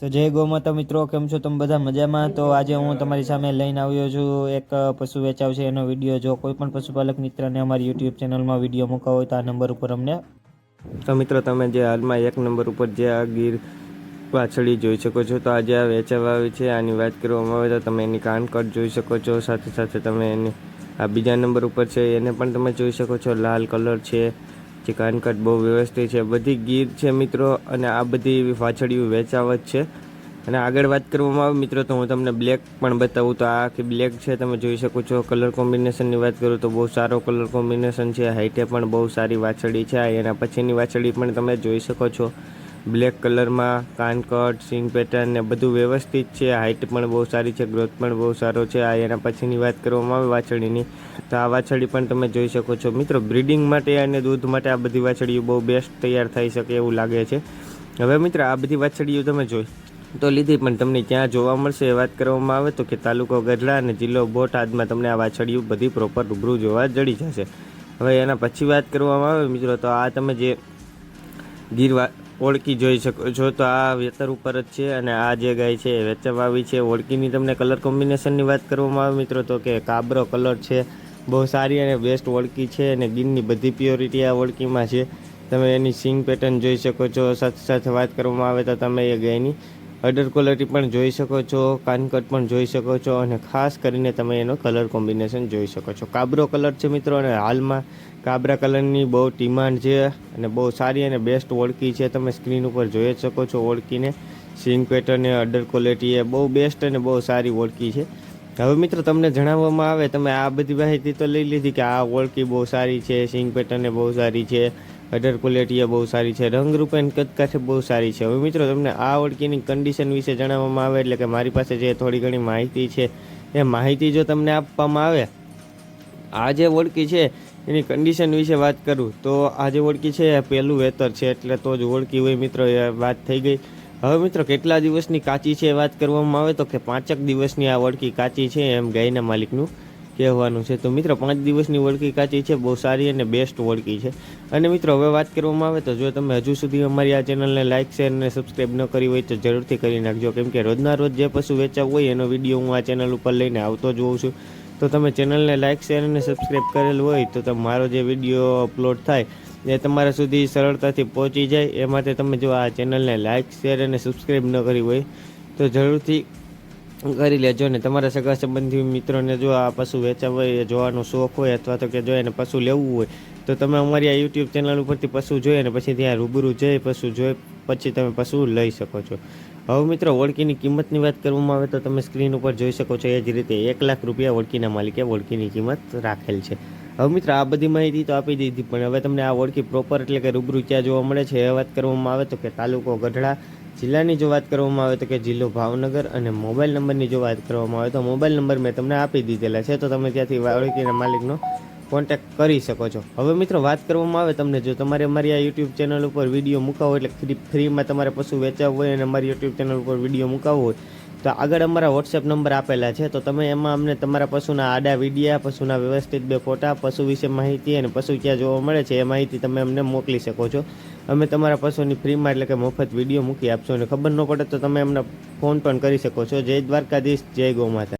તો જય ગૌમાતા મિત્રો, કેમ છો તમે બધા મજામાં? તો આજે હું તમારી સામે લઈને આવ્યો છું એક પશુ વેચાવ છે એનો વીડિયો. જો કોઈ પણ પશુપાલક મિત્રને અમારી યુટ્યુબ ચેનલમાં વીડિયો મૂકવા હોય તો આ નંબર ઉપર અમને તો મિત્રો, તમે જે હાલમાં એક નંબર ઉપર જે આ ગીર પાછળી જોઈ શકો છો, તો આજે આ વેચાવા આવી છે. આની વાત કરવામાં આવે તો તમે એની કાનકટ જોઈ શકો છો, સાથે સાથે તમે એની આ બીજા નંબર ઉપર છે, એને પણ તમે જોઈ શકો છો. લાલ કલર છે જે કાનકટ બહુ વ્યવસ્થિત છે, બધી ગીર છે મિત્રો, અને આ બધી વાછડીઓ વેચાવત છે. અને આગળ વાત કરવામાં આવે મિત્રો, તો હું તમને બ્લેક પણ બતાવું. તો આ આખી બ્લેક છે, તમે જોઈ શકો છો. કલર કોમ્બિનેશનની વાત કરું તો બહુ સારો કલર કોમ્બિનેશન છે. હાઈટે પણ બહુ સારી વાછડી છે. એના પછીની વાછડી પણ તમે જોઈ શકો છો. બ્લેક કલરમાં કાનકટ સિંગ પેટર્ન ને બધું વ્યવસ્થિત છે. હાઇટ પણ બહુ સારી છે, ગ્રોથ પણ બહુ સારો છે. આ એના પછીની વાત કરવામાં આવે વાછડીની તો આ વાછડી પણ તમે જોઈ શકો છો. મિત્રો, બ્રીડિંગ માટે અને દૂધ માટે આ બધી વાછળીઓ બહુ બેસ્ટ તૈયાર થઈ શકે એવું લાગે છે. હવે મિત્ર, આ બધી વાછળીઓ તમે જોઈ. તો લીધી પણ તમને ક્યાં જોવા મળશે એ વાત કરવામાં આવે તો કે તાલુકો ગઢડા અને જિલ્લો બોટાદમાં તમને આ વાછળીઓ બધી પ્રોપર રૂબરૂ જોવા જડી જશે. હવે એના પછી વાત કરવામાં આવે મિત્રો, તો આ તમે જે ગીર ઓળકી જોઈ શકો છો. તો આ વેતર ઉપર જ છે અને આ જે ગાય છે એ વેચવામાં આવી છે. ઓળકીની તમને કલર કોમ્બિનેશનની વાત કરવામાં આવે મિત્રો, તો કે કાબરો કલર છે. બહુ સારી અને બેસ્ટ ઓળકી છે અને ગીરની બધી પ્યોરિટી આ ઓળકીમાં છે. તમે એની સિંગ પેટર્ન જોઈ શકો છો. સાથે સાથે વાત કરવામાં આવે તો તમે એ ગાયની અડર ક્વોલિટી પણ જોઈ શકો છો કાનકટ પણ જોઈ શકો છો અને ખાસ કરીને તમે એનો કલર કોમ્બિનેશન જોઈ શકો છો. કાબરો કલર છે મિત્રો અને હાલમાં કાબરા કલરની બહુ ડિમાન્ડ છે અને બહુ સારી અને બેસ્ટ ઓળખી છે. તમે સ્ક્રીન ઉપર જોઈ શકો છો ઓળખીને. સિંગ પેટર્ન અડર ક્વોલિટી એ બહુ બેસ્ટ અને બહુ સારી ઓળખી છે. હવે મિત્રો તમને જણાવવામાં આવે, તમે આ બધી માહિતી તો લઈ લીધી કે આ ઓળખી બહુ સારી છે, સિંગ પેટર્ન બહુ સારી છે અડર ક્વોલિટી બહુ સારી છે રંગરૂપ અને કદકાઠે બહુ સારી છે. હવે મિત્રો તમને આ ઓળખીની કન્ડિશન વિશે જણાવવામાં આવે એટલે કે મારી પાસે જે થોડી ઘણી માહિતી છે, એ માહિતી જો તમને આપવામાં આવે, આ જે ઓળખી છે, એની કન્ડિશન વિશે વાત કરું, તો આ જે ઓળખી છે, એ પહેલું વેતર છે, એટલે તો જ ઓળખી હોય મિત્રો, એ વાત થઈ ગઈ. હવે મિત્રો, કેટલા દિવસની કાચી છે વાત કરવામાં આવે તો કે પાંચક દિવસની આ ઓળખી કાચી છે એમ ગાયના માલિકનું કહેવાનું છે. તો મિત્રો, પાંચ દિવસની ઓળખી કાચી છે, બહુ સારી અને બેસ્ટ ઓળખી છે. અને મિત્રો, હવે વાત કરવામાં આવે તો જો તમે હજુ સુધી અમારી આ ચેનલને લાઇક શેર અને સબસ્ક્રાઈબ ન કરી હોય તો જરૂરથી કરી નાખજો. કેમ કે રોજના રોજ જે પશુ વેચાવ હોય એનો વીડિયો હું આ ચેનલ ઉપર લઈને આવતો જ છું. તો તમે ચેનલને લાઇક શેર અને સબસ્ક્રાઈબ કરેલ હોય તો તમારો જે વીડિયો અપલોડ થાય એ તમારા સુધી સરળતાથી પહોંચી જાય, એ માટે તમે જો આ ચેનલને લાઇક શેર અને સબસ્ક્રાઈબ ન કરી હોય, તો જરૂરથી કરી લેજો ને. તમારા સગા સંબંધી મિત્રોને જો આ પશુ વેચાવ હોય જોવાનો શોખ હોય, અથવા તો કે જો એને પશુ લેવું હોય, તો તમે અમારી આ યુટ્યુબ ચેનલ ઉપરથી પશુ જોઈ અને પછી ત્યાં રૂબરૂ જઈ પશુ જોઈ, પછી તમે પશુ લઈ શકો છો. હવે મિત્રો, વળકીની કિંમતની વાત કરવામાં આવે તો તમે સ્ક્રીન ઉપર જોઈ શકો છો એ જ રીતે એક લાખ રૂપિયા વળકીના માલિકે વળકીની કિંમત રાખેલ છે. હવે મિત્રો, આ બધી માહિતી તો આપી દીધી, પણ હવે તમને આ ઓળખી પ્રોપર એટલે કે રૂબરૂ ક્યાં જોવા મળે છે, એ વાત કરવામાં આવે તો કે તાલુકો ગઢડા જિલ્લાની જો વાત કરવામાં આવે તો કે જિલ્લો ભાવનગર અને મોબાઈલ નંબરની જો વાત કરવામાં આવે તો મોબાઈલ નંબર મેં તમને આપી દીધેલા છે, તો તમે ત્યાંથી ઓળખીના માલિકનો કોન્ટેક્ટ કરી શકો છો. હવે મિત્રો, વાત કરવામાં આવે તમને, જો તમારે અમારી આ યુટ્યુબ ચેનલ ઉપર વીડિયો મૂકાવો એટલે ફ્રી ફ્રીમાં તમારે પશુ વેચાવવું હોય અને અમારી યુટ્યુબ ચેનલ ઉપર વીડિયો મુકાવવો હોય તો આગળ અમારા વોટ્સએપ નંબર આપેલા છે, તો તમે એમાં અમને તમારા પશુના આડા વિડીયા, પશુના વ્યવસ્થિત બે ફોટા, પશુ વિશે માહિતી અને પશુ ક્યાં જોવા મળે છે એ માહિતી તમે અમને મોકલી શકો છો. અમે તમારા પશુની ફ્રીમાં એટલે કે મફત વીડિયો મૂકી આપશો અને ખબર ન પડે તો તમે અમને ફોન પણ કરી શકો છો. જય દ્વારકાધીશ, જય ગૌ માતા.